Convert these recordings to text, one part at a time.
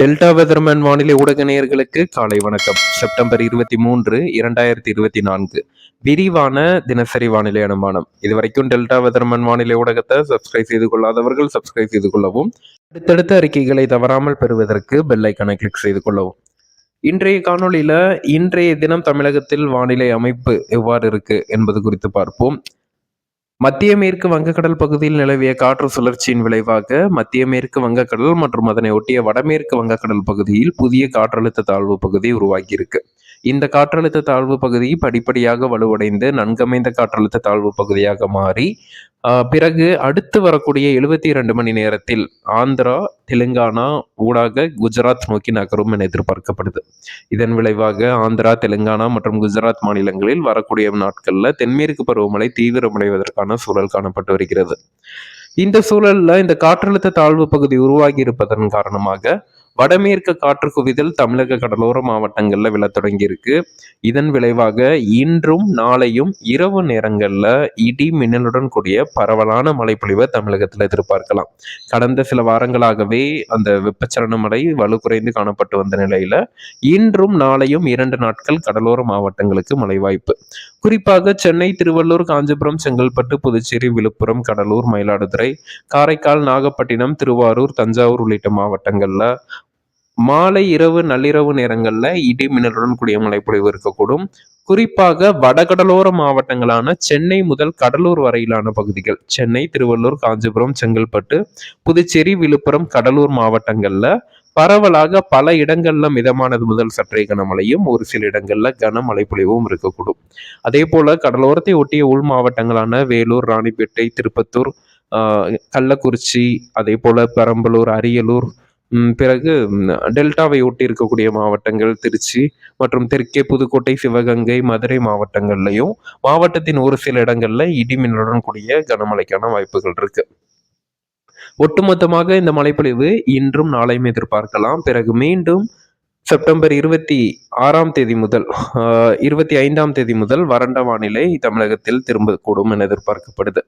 Delta weatherman வானிலை ஊடக நேயர்களுக்கு காலை வணக்கம். செப்டம்பர் இருபத்தி மூன்று இரண்டாயிரத்தி இருபத்தி நான்கு. விரிவான தினசரி வானிலை அனுமானம். இதுவரைக்கும் டெல்டா வெதர்மேன் வானிலை ஊடகத்தை சப்ஸ்கிரைப் செய்து கொள்ளாதவர்கள் சப்ஸ்கிரைப் செய்து கொள்ளவும் அடுத்தடுத்த அறிக்கைகளை தவறாமல் பெறுவதற்கு பெல்லைக்கனை கிளிக் செய்து கொள்ளவும். இன்றைய காணொளியில இன்றைய தினம் தமிழகத்தில் வானிலை அமைப்பு எவ்வாறு இருக்கு என்பது குறித்து பார்ப்போம். மத்திய மேற்கு வங்கக்கடல் பகுதியில் நிலவிய காற்று சுழற்சியின் விளைவாக மத்திய மேற்கு வங்கக்கடல் மற்றும் அதனை ஒட்டிய வடமேற்கு வங்கக்கடல் பகுதியில் புதிய காற்றழுத்த தாழ்வு பகுதி உருவாகியிருக்கு. இந்த காற்றழுத்த தாழ்வு பகுதி படிப்படியாக வலுவடைந்து நன்கமைந்த காற்றழுத்த தாழ்வு பகுதியாக மாறி பிறகு அடுத்து வரக்கூடிய எழுபத்தி இரண்டு மணி நேரத்தில் ஆந்திரா தெலுங்கானா ஊடாக குஜராத் நோக்கி நகரும் என எதிர்பார்க்கப்படுது. இதன் விளைவாக ஆந்திரா தெலுங்கானா மற்றும் குஜராத் மாநிலங்களில் வரக்கூடிய நாட்களில் தென்மேற்கு பருவமழை தீவிரமடைவதற்கான சூழல் காணப்பட்டு வருகிறது. இந்த சூழல்ல இந்த காற்றழுத்த தாழ்வு பகுதி உருவாகி இருப்பதன் காரணமாக வடமேற்கு காற்று குவிதல் தமிழக கடலோர மாவட்டங்கள்ல விழ தொடங்கி இருக்கு இதன் விளைவாக இன்றும் நாளையும் இரவு நேரங்கள்ல இடி மின்னலுடன் கூடிய பரவலான மழைப்பொழிவை தமிழகத்தில் எதிர்பார்க்கலாம். கடந்த சில வாரங்களாகவே அந்த வெப்பச்சலன மழை வலு குறைந்து காணப்பட்டு வந்த நிலையில இன்றும் நாளையும் இரண்டு நாட்கள் கடலோர மாவட்டங்களுக்கு மழை வாய்ப்பு குறிப்பாக சென்னை திருவள்ளூர் காஞ்சிபுரம் செங்கல்பட்டு புதுச்சேரி விழுப்புரம் கடலூர் மயிலாடுதுறை காரைக்கால் நாகப்பட்டினம் திருவாரூர் தஞ்சாவூர் உள்ளிட்ட மாவட்டங்கள்ல மாலை இரவு நள்ளிரவு நேரங்களில் இடி மின்னலுடன் கூடிய மழைப்பொழிவு இருக்கக்கூடும். குறிப்பாக வடகடலோர மாவட்டங்களான சென்னை முதல் கடலூர் வரையிலான பகுதிகள் சென்னை திருவள்ளூர் காஞ்சிபுரம் செங்கல்பட்டு புதுச்சேரி விழுப்புரம் கடலூர் மாவட்டங்களில் பரவலாக பல இடங்கள்ல மிதமானது முதல் சற்றே கனமழையும் ஒரு சில இடங்கள்ல கனமழை பொழிவும் இருக்கக்கூடும். அதே போல கடலோரத்தை ஒட்டிய உள் மாவட்டங்களான வேலூர் ராணிப்பேட்டை திருப்பத்தூர் கள்ளக்குறிச்சி அதே போல பெரம்பலூர் அரியலூர் பிறகு டெல்டாவை ஒட்டி இருக்கக்கூடிய மாவட்டங்கள் திருச்சி மற்றும் தெற்கே புதுக்கோட்டை சிவகங்கை மதுரை மாவட்டங்கள்லையும் மாவட்டத்தின் ஒரு சில இடங்கள்ல இடிமின்னுடன் கூடிய கனமழைக்கான வாய்ப்புகள் இருக்கு. ஒட்டுமொத்தமாக இந்த மழைப்பொழிவு இன்றும் நாளையும் எதிர்பார்க்கலாம். பிறகு மீண்டும் செப்டம்பர் இருபத்தி ஆறாம் தேதி முதல் இருபத்தி ஐந்தாம் தேதி முதல் வறண்ட வானிலை தமிழகத்தில் திரும்பக்கூடும் என எதிர்பார்க்கப்படுது.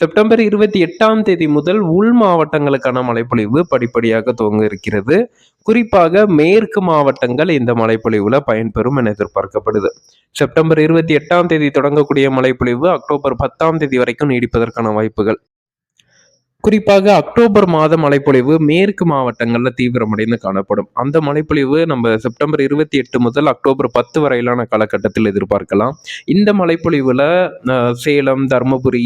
செப்டம்பர் இருபத்தி எட்டாம் தேதி முதல் உள் மாவட்டங்களுக்கான மழைப்பொழிவு படிப்படியாக துவங்க இருக்கிறது. குறிப்பாக மேற்கு மாவட்டங்கள் இந்த மழைப்பொழிவுல பயன்பெறும் என எதிர்பார்க்கப்படுது. செப்டம்பர் இருபத்தி எட்டாம் தேதி தொடங்கக்கூடிய மழைப்பொழிவு அக்டோபர் பத்தாம் தேதி வரைக்கும் நீடிப்பதற்கான வாய்ப்புகள். குறிப்பாக அக்டோபர் மாத மழைப்பொழிவு மேற்கு மாவட்டங்களில் தீவிரமடைந்து காணப்படும். அந்த மழைப்பொழிவு நம்ம செப்டம்பர் இருபத்தி எட்டு முதல் அக்டோபர் பத்து வரையிலான காலகட்டத்தில் எதிர்பார்க்கலாம். இந்த மழைப்பொழிவில் சேலம் தருமபுரி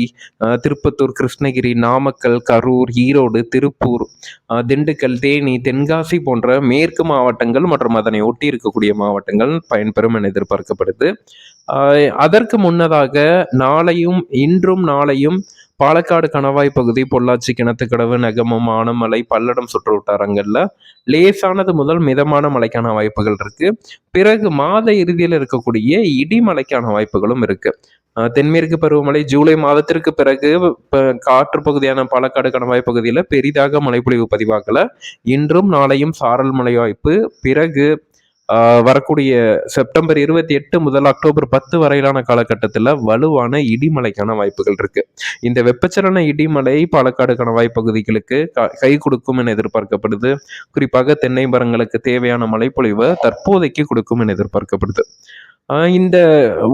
திருப்பத்தூர் கிருஷ்ணகிரி நாமக்கல் கரூர் ஈரோடு திருப்பூர் திண்டுக்கல் தேனி தென்காசி போன்ற மேற்கு மாவட்டங்கள் மற்றும் அதனை ஒட்டி இருக்கக்கூடிய மாவட்டங்கள் பயன்பெறும் என எதிர்பார்க்கப்படுது. அதற்கு முன்னதாக நாளையும் இன்றும் நாளையும் பாலக்காடு கணவாய் பகுதி பொள்ளாச்சி கிணத்துக்கடவு நெகமம் ஆனமலை பல்லடம் சுற்று வட்டாரங்களில் லேசானது முதல் மிதமான மழைக்கான வாய்ப்புகள் இருக்கு. பிறகு மாத இறுதியில் இருக்கக்கூடிய இடிமலைக்கான வாய்ப்புகளும் இருக்கு. தென்மேற்கு பருவமழை ஜூலை மாதத்திற்கு பிறகு காற்று பகுதியான பாலக்காடு கணவாய் பகுதியில் பெரிதாக மழைப்பொழிவு பதிவாகல. இன்றும் நாளையும் சாரல் மழை வாய்ப்பு பிறகு வரக்கூடிய செப்டம்பர் இருபத்தி எட்டு முதல் அக்டோபர் பத்து வரையிலான காலகட்டத்தில் வலுவான இடிமலைக்கான வாய்ப்புகள் இருக்கு. இந்த வெப்பச்சலன இடிமலை பாலக்காடு கணவாய் பகுதிகளுக்கு கை கொடுக்கும் என எதிர்பார்க்கப்படுது. குறிப்பாக தென்னை மரங்களுக்கு தேவையான மழைப்பொழிவை தற்போதைக்கு கொடுக்கும் என எதிர்பார்க்கப்படுது. இந்த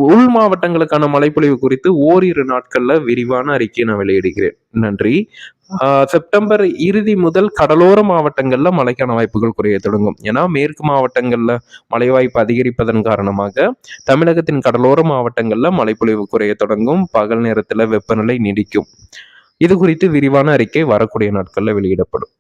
உள் மாவட்டங்களுக்கான மழைப்பொழிவு குறித்து ஓரிரு நாட்கள்ல விரிவான அறிக்கையை நான் வெளியிடுகிறேன். நன்றி. செப்டம்பர் இறுதி முதல் கடலோர மாவட்டங்கள்ல மழைக்கான வாய்ப்புகள் குறைய தொடங்கும். ஏன்னா மேற்கு மாவட்டங்கள்ல மழை வாய்ப்பு அதிகரிப்பதன் காரணமாக தமிழகத்தின் கடலோர மாவட்டங்கள்ல மழைப்பொழிவு குறைய தொடங்கும். பகல் நேரத்துல வெப்பநிலை நீடிக்கும். இது குறித்து விரிவான அறிக்கை வரக்கூடிய நாட்கள்ல வெளியிடப்படும்.